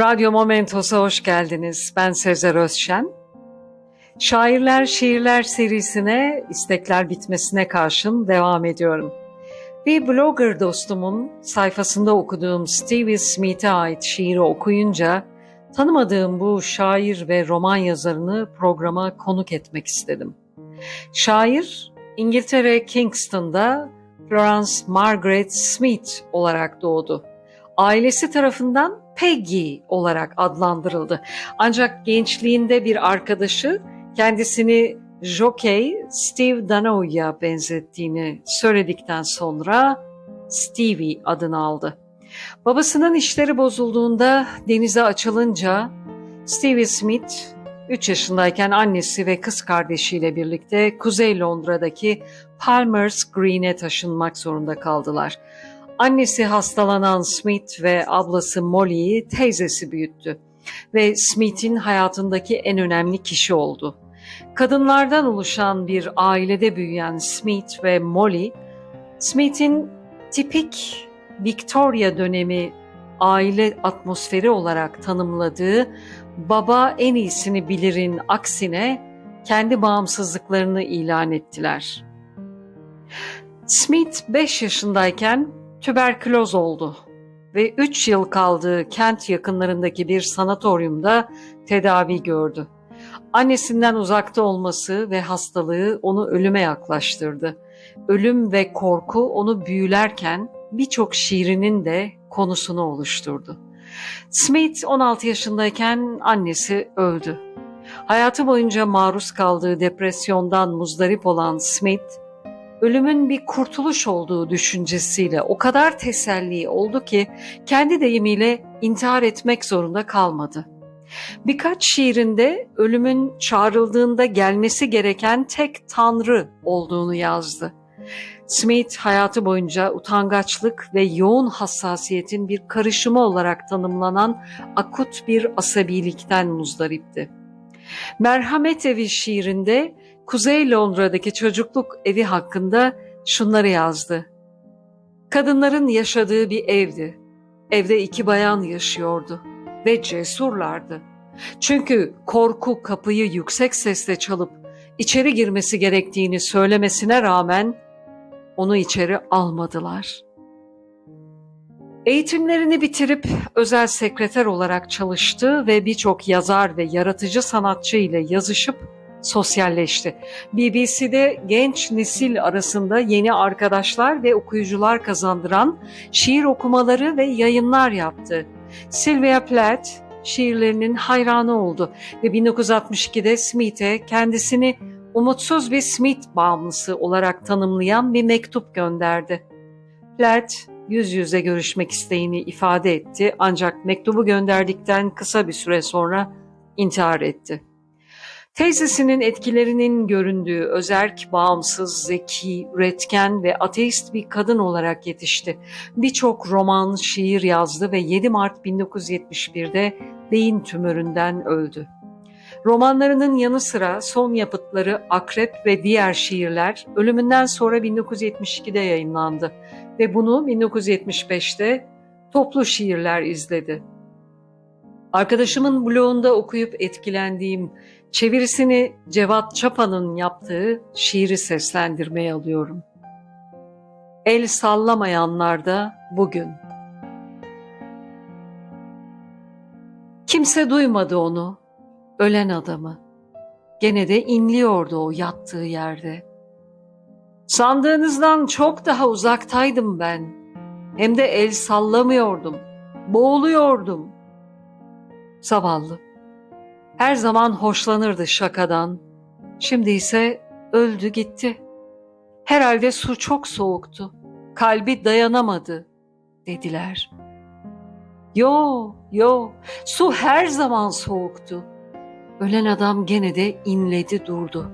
Radyo Momentos'a hoş geldiniz. Ben Sezer Özşen. Şairler Şiirler serisine istekler bitmesine karşın devam ediyorum. Bir blogger dostumun sayfasında okuduğum Stevie Smith'e ait şiiri okuyunca tanımadığım bu şair ve roman yazarını programa konuk etmek istedim. Şair İngiltere Kingston'da Florence Margaret Smith olarak doğdu. Ailesi tarafından Peggy olarak adlandırıldı. Ancak gençliğinde bir arkadaşı kendisini jockey Steve Dano'ya benzettiğini söyledikten sonra Stevie adını aldı. Babasının işleri bozulduğunda denize açılınca Stevie Smith 3 yaşındayken annesi ve kız kardeşiyle birlikte Kuzey Londra'daki Palmer's Green'e taşınmak zorunda kaldılar. Annesi hastalanan Smith ve ablası Molly'yi teyzesi büyüttü ve Smith'in hayatındaki en önemli kişi oldu. Kadınlardan oluşan bir ailede büyüyen Smith ve Molly, Smith'in tipik Victoria dönemi aile atmosferi olarak tanımladığı baba en iyisini bilirin aksine kendi bağımsızlıklarını ilan ettiler. Smith 5 yaşındayken tüberküloz oldu ve 3 yıl kaldığı kent yakınlarındaki bir sanatoryumda tedavi gördü. Annesinden uzakta olması ve hastalığı onu ölüme yaklaştırdı. Ölüm ve korku onu büyülerken birçok şiirinin de konusunu oluşturdu. Smith 16 yaşındayken annesi öldü. Hayatı boyunca maruz kaldığı depresyondan muzdarip olan Smith, ölümün bir kurtuluş olduğu düşüncesiyle o kadar teselli oldu ki kendi deyimiyle intihar etmek zorunda kalmadı. Birkaç şiirinde ölümün çağrıldığında gelmesi gereken tek tanrı olduğunu yazdı. Smith hayatı boyunca utangaçlık ve yoğun hassasiyetin bir karışımı olarak tanımlanan akut bir asabilikten muzdaripti. Merhamet Evi şiirinde Kuzey Londra'daki çocukluk evi hakkında şunları yazdı. Kadınların yaşadığı bir evdi. Evde iki bayan yaşıyordu ve cesurlardı. Çünkü korku kapıyı yüksek sesle çalıp içeri girmesi gerektiğini söylemesine rağmen onu içeri almadılar. Eğitimlerini bitirip özel sekreter olarak çalıştı ve birçok yazar ve yaratıcı sanatçı ile yazışıp sosyalleşti. BBC'de genç nesil arasında yeni arkadaşlar ve okuyucular kazandıran şiir okumaları ve yayınlar yaptı. Sylvia Plath şiirlerinin hayranı oldu ve 1962'de Smith'e kendisini umutsuz bir Smith bağımlısı olarak tanımlayan bir mektup gönderdi. Platt yüz yüze görüşmek isteğini ifade etti ancak mektubu gönderdikten kısa bir süre sonra intihar etti. Teyzesinin etkilerinin göründüğü özerk, bağımsız, zeki, üretken ve ateist bir kadın olarak yetişti. Birçok roman, şiir yazdı ve 7 Mart 1971'de beyin tümöründen öldü. Romanlarının yanı sıra son yapıtları Akrep ve diğer şiirler ölümünden sonra 1972'de yayınlandı ve bunu 1975'te toplu şiirler izledi. Arkadaşımın blogunda okuyup etkilendiğim çevirisini Cevat Çapa'nın yaptığı şiiri seslendirmeye alıyorum. El sallamayanlarda bugün. Kimse duymadı onu, ölen adamı. Gene de inliyordu o yattığı yerde. Sandığınızdan çok daha uzaktaydım ben. Hem de el sallamıyordum. Boğuluyordum. Zavallı. Her zaman hoşlanırdı şakadan. Şimdi ise öldü gitti. Herhalde su çok soğuktu. Kalbi dayanamadı dediler. Yo, yo, su her zaman soğuktu. Ölen adam gene de inledi durdu.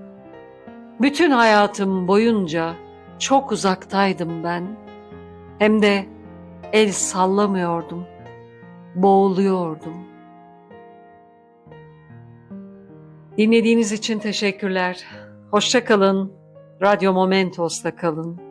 Bütün hayatım boyunca çok uzaktaydım ben. Hem de el sallamıyordum. Boğuluyordum. Dinlediğiniz için teşekkürler. Hoşça kalın. Radyo Momentos'ta kalın.